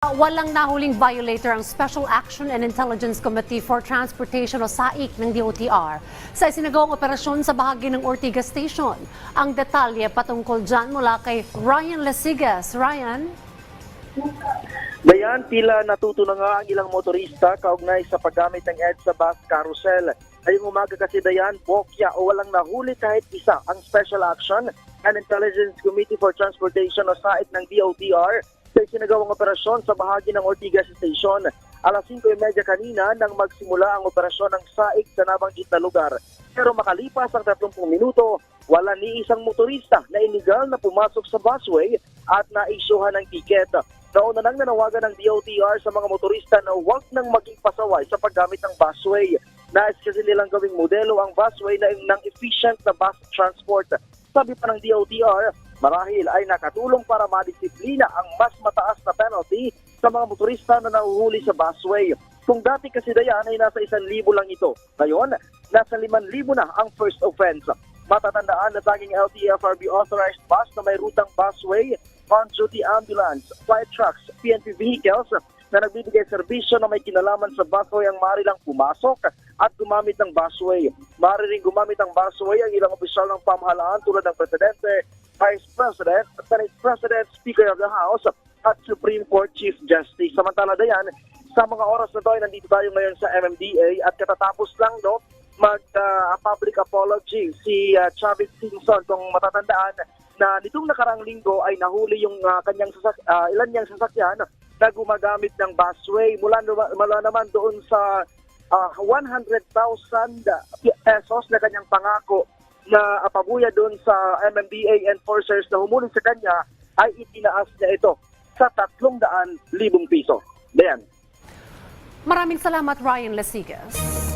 Walang nahuling violator ang Special Action and Intelligence Committee for Transportation o SAIC ng DOTR sa isinagawang operasyon sa bahagi ng Ortigas Station. Ang detalye patungkol dyan mula kay Ryan Lesigas. Ryan? Bayan, tila natuto na nga ang ilang motorista kaugnay sa paggamit ng EDSA bus carousel. Ngayong umaga kasi Dayan, bokya o walang nahuli kahit isa ang Special Action and Intelligence Committee for Transportation o SAIC ng DOTR sa isinagawang operasyon sa bahagi ng Ortigas Station. Alas 5.30 kanina nang magsimula ang operasyon ng SAIC sa nabanggit na lugar. Pero makalipas ang 30 minuto, wala ni isang motorista na illegal na pumasok sa busway at naisyuhan ng tiket. Nauna nang nanawagan ng DOTR sa mga motorista na huwag nang maging pasaway sa paggamit ng busway. Nais kasi nilang gawing modelo ang busway na ng efficient na bus transport. Sabi pa ng DOTR, marahil ay nakatulong para madisiplina ang mas mataas na penalty sa mga motorista na nahuhuli sa busway. Kung dati kasi dayan ay nasa isang libo lang ito. Ngayon, nasa liman libo na ang first offense. Matatandaan na taging LTFRB authorized bus na may rutang busway, on-duty ambulance, fire trucks, PNP vehicles na nagbibigay serbisyo na may kinalaman sa busway ang maaari pumasok at gumamit ng busway. Maaari rin gumamit ng busway ang ilang opisyal ng pamahalaan tulad ng Presidente, Vice President, Senate President, Speaker of the House at Supreme Court Chief Justice. Samantala dayan, sa mga oras na to ay nandito tayo ngayon sa MMDA at katatapos lang no, mag-public apology si uh, Chavez Simpson kung matatandaan na nitong nakarang linggo ay nahuli yung uh, kanyang sasak uh, ilan niyang sasakyan na gumagamit ng busway. Mula, mula naman doon sa uh, 100,000 pesos na kanyang pangako na apabuya doon sa MMDA enforcers na humuli sa kanya ay itinaas niya ito sa 300,000 piso. Dayan. Maraming salamat Ryan Lesigas.